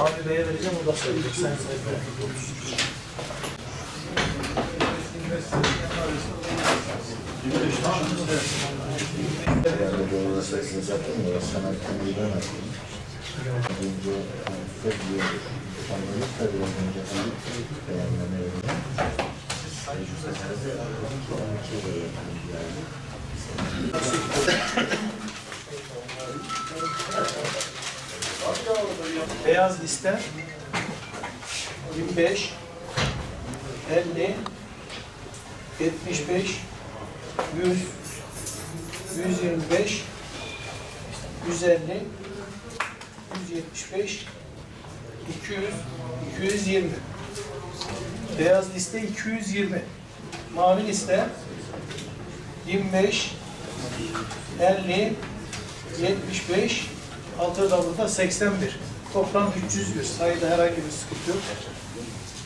Avni Bey'e vereceğim, o da söyleyecek. Sayın Sayın Yani doğru meselesini zaten o sanat aklım. Önce bir anlayış tabii önce bir beğenmeme yolunda. Beyaz liste. 25 50 75 100 125 150 175 200 220 Beyaz liste 220 Mavi liste 25 50 75 Altı da burada 81. Toplam 301. Sayıda herhangi bir sıkıntı yok.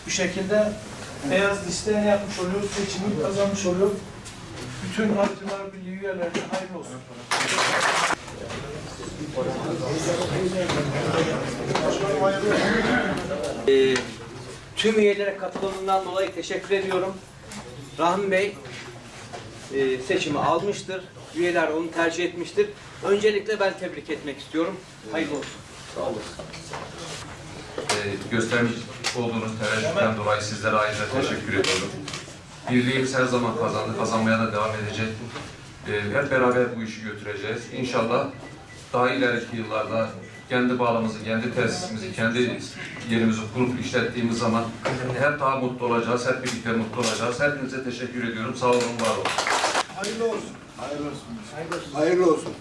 Bu şekilde beyaz liste ne yapmış oluyor? Seçimi kazanmış oluyor. Bütün Avcılar Birliği üyelerine hayırlı olsun. Ee, tüm üyelere katılımından dolayı teşekkür ediyorum. Rahmi Bey e, seçimi almıştır. Üyeler onu tercih etmiştir. Öncelikle ben tebrik etmek istiyorum. Hayırlı olsun. e, göstermiş olduğunuz teveccühten dolayı sizlere ayrıca teşekkür ediyorum. Birliğimiz her zaman kazandı, kazanmaya da devam edecek. E, hep beraber bu işi götüreceğiz. İnşallah daha ileriki yıllarda kendi bağlamızı, kendi tesisimizi, kendi yerimizi kurup işlettiğimiz zaman hep daha mutlu olacağız, hep birlikte mutlu olacağız. Hepinize teşekkür ediyorum. Sağ olun, var olun. Hayırlı olsun. Hayırlı olsun. Hayırlı olsun.